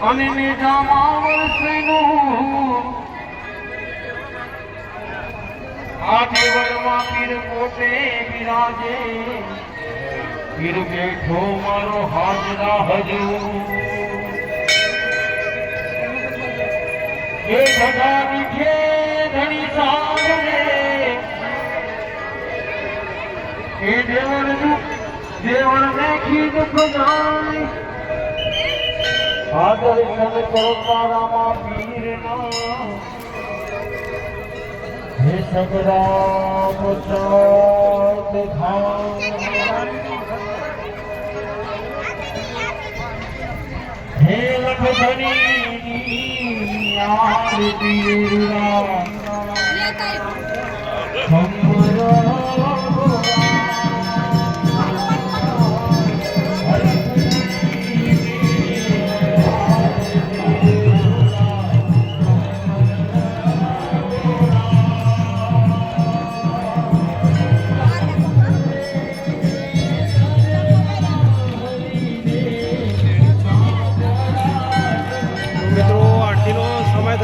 અને મેઘામાં વરસેનું આ દેવળમાં પીર પોતે બિરાજે પીર બેઠો મારો હાજરા હજુ એ સદા વિઠે ધણી સાંભળે એ દેવળનું દેવળને દુઃખ જાય આદર દર્શન કરો તારામાં પીરના હે સગરામ ચાત সম্পূর্ণ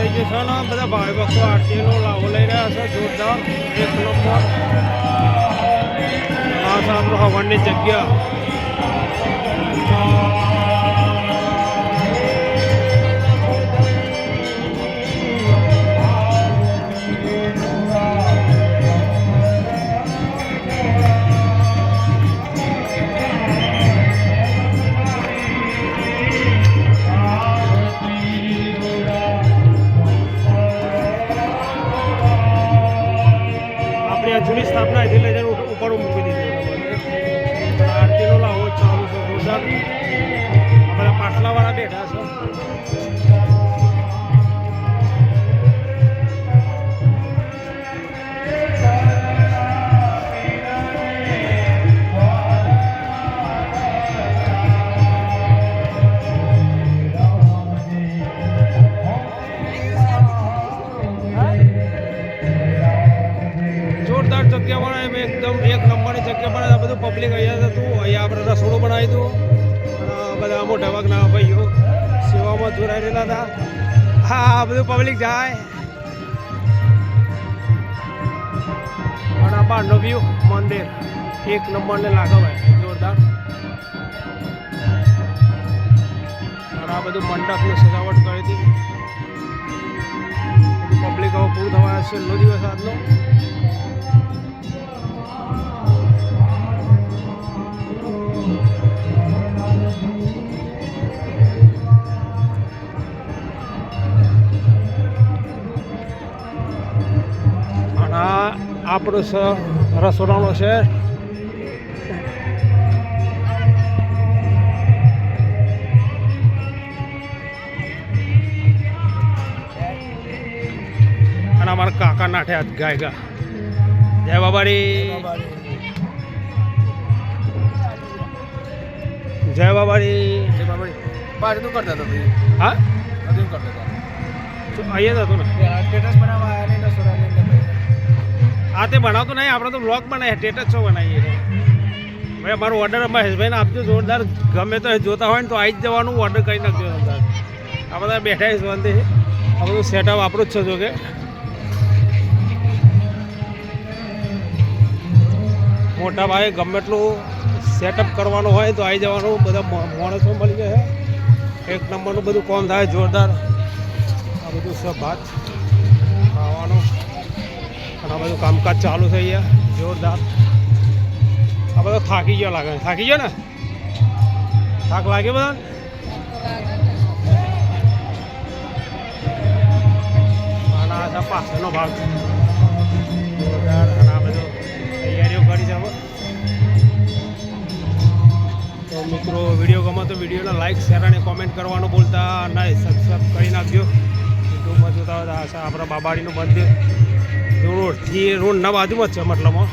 થઈ ગયો છે ને બધા ભાઈ ભક્તો આરતીનો લાભો લઈ રહ્યા છે, જોરદાર. એક નંબર. આ આપણો હવનની જગ્યા. આ બધા પાટલાવાળા બેઠા છે. નંબરની પણ બધું પબ્લિક અહીંયા હતું. અહીંયા આપણે રસોડું બનાવી હતું બધા મોટા ભાગના ભાઈઓ સેવામાં જોડાઈ રહેલા હતા. હા, આ બધું પબ્લિક જાય. પણ આ બહારનો વ્યૂ મંદિર. એક નંબરને લાગે ભાઈ જોરદાર આ બધું મંડપની સજાવટ કરી હતી. પબ્લિક હવે પૂરું થવા છેલ્લો દિવસ આજનો. આપણું સ રસોડાનો છે. અને અમારા કાકા નાઠ્યા ગાય ગા જય બાબારી જય બાબારી બાર તું કરતા હતો ભાઈ. હા? હજુ કરતા હતા તો અહીંયા જ હતું ને સ્ટેટસ બનાવવા આવ્યા ને આ તે બનાવતો નહીં, આપણે તો બ્લોગ બનાવીએ સ્ટેટસ છો બનાવીએ. ભાઈ, અમારો ઓર્ડર મહેશભાઈને આપજો, જોરદાર. ગમે તો જોતા હોય ને તો આવી જ જવાનું ઓર્ડર કરી નાખજો જોરદાર. આ બેઠા છે શાંતિ આ બધું સેટઅપ આપણું જ છે જો કે મોટા ભાઈ ગમે એટલું સેટઅપ કરવાનું હોય તો આવી જવાનું, બધા માણસો મળી જાય. એક નંબરનું બધું કોમ થાય, જોરદાર. આ બધું છે આ બધું કામકાજ ચાલુ થઈ ગયા. જોરદાર. આ બધો થાકી ગયો લાગે. થાકી ગયો ને? થાક લાગે બધા અને આ છે પાછળનો ભાગ. જોરદાર. આ બધું તૈયારીઓ કરી છે તો મિત્રો, વીડિયો ગમે તો વિડીયોને લાઈક શેર અને કોમેન્ટ કરવાનું બોલતા નહીં. સબસ્ક્રાઈબ કરી નાખજો. યુટ્યુબમાં જોતા હોય આપણા બાબાડીનું મંદિર. રોડથી રોડના બાજુમાં જ છે મતલબમાં